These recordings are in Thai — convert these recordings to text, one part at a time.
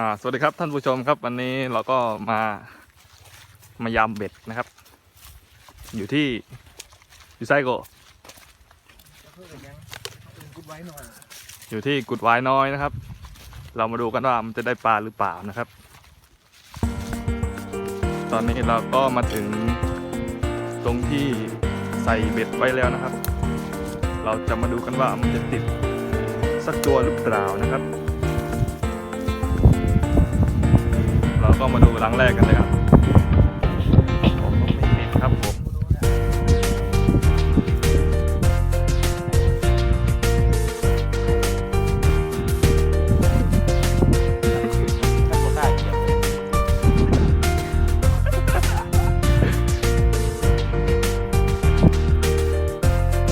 อ่าสวัสดีครับท่านผู้ชมครับ วันนี้เราก็มามายามเบ็ดนะครับ อยู่ที่อยู่ไซโกอยู่ที่กุดไวายน้อยนะครับ เรามาดูกันว่ามันจะได้ปลาหรือเปล่านะครับ ตอนนี้เราก็มาถึงตรงที่ใส่เบ็ดไว้แล้วนะครับ เราจะมาดูกันว่ามันจะติดสักตัวหรือเปล่านะครับ ก็มาดูหลังแรกกันเลยครับผมต้องไม่ติดครับผมน่านก็ได้เกี่ยวนี่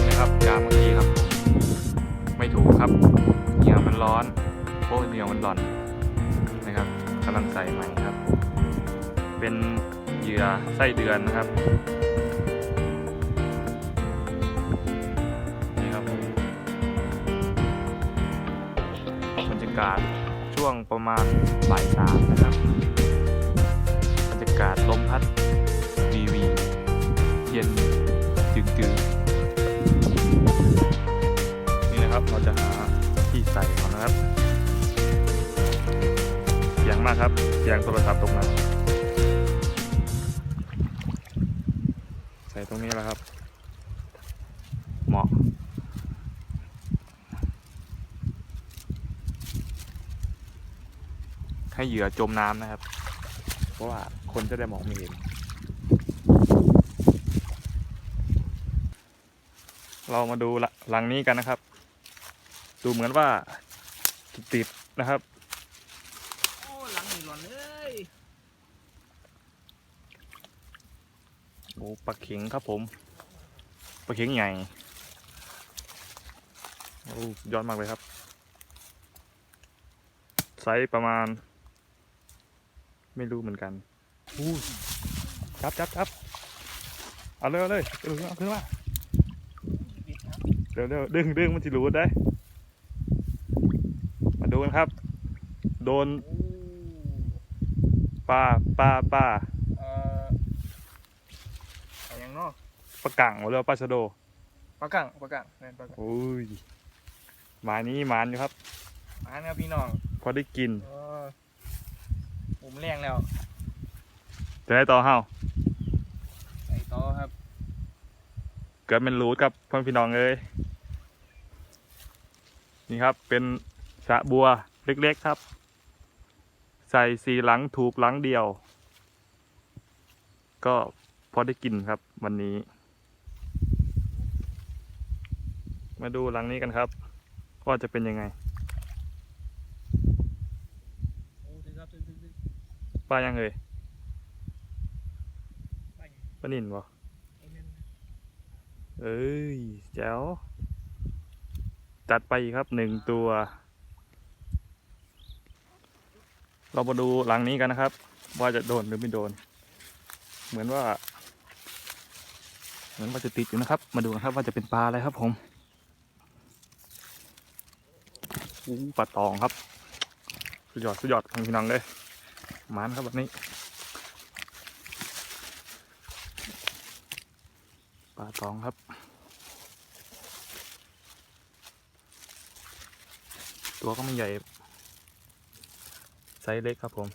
นะครับยามเมื่อกี้ครับไม่ถูกครับเหนียวมันร้อนโอ้เหนียวมันร้อนนะครับกำลังใส่ใหม่ครับ เป็นเหยื่อไส้เดือนนะครับนี่ครับผมบรรยากาศช่วงประมาณบ่ายสามนะครับบรรยากาศลมพัดวีวีเย็นจึงๆนี่นะครับเราจะหาที่ใส่ก่อนนะครับเสียงมากครับเสียงโทรศัพท์ตรงนั้น ส่ตรงนี้แล้วครับ เหมาะ ให้เหยื่อจมน้ำนะครับ เพราะว่าคนจะได้มองไม่เห็น เรามาดูหลังนี้กันนะครับ ดูเหมือนว่าติดนะครับ โอ้หลังหนีหล่อนเลย โอ้ปลาเข็งครับผมปลาเข็งใหญ่โอ้ยอดมากเลยครับไซส์ประมาณ ไม่รู้เหมือนกันอู้จับจับจับเอาเลยเอาเลยเอาเลยเอาขึ้นมาบิดนะเร็วเร็วดึงดึงมันจะรูดได้ มาดูกันครับ โดนโอ้ปลาปลาปลา เอ่ออะไรยัง เนาะปลากังหรือว่าปลาชะโดปลากังปลากังนั่นปลากังโอ้ยหมายนี้หมานอยู่ครับมาครับพี่น้องพอได้กินเออผมแรงแล้วจะได้ต่อเฮาไอ้ต่อครับ เกิดเป็นรูดกับพ่อพี่น้องเลยนี่ครับเป็นสระบัวเล็กๆครับ ใส่สีหลังถูกหลังเดียว ก็พ อได้กินครับ วันนี้ มาดูหลังนี้กันครับว่าจะเป็นยังไงปลายังเลยไปลานินบ่ไอ้นั่นเอ้ยแจ๋วจัดไปครับหนึ่งตัว เรามาดูหลังนี้กันนะครับ ว่าจะโดนหรือไม่โดน เหมือนว่า เหมือนว่าจะติดอยู่นะครับ มาดูนะครับว่าจะเป็นปลาอะไรครับผมปลาตองครับ สุดยอดสุดยอดทางพี่น้องเลยมันครับแบบนี้ ปลาตองครับ ตัวก็ไม่ใหญ่ ไซส์เล็กครับผม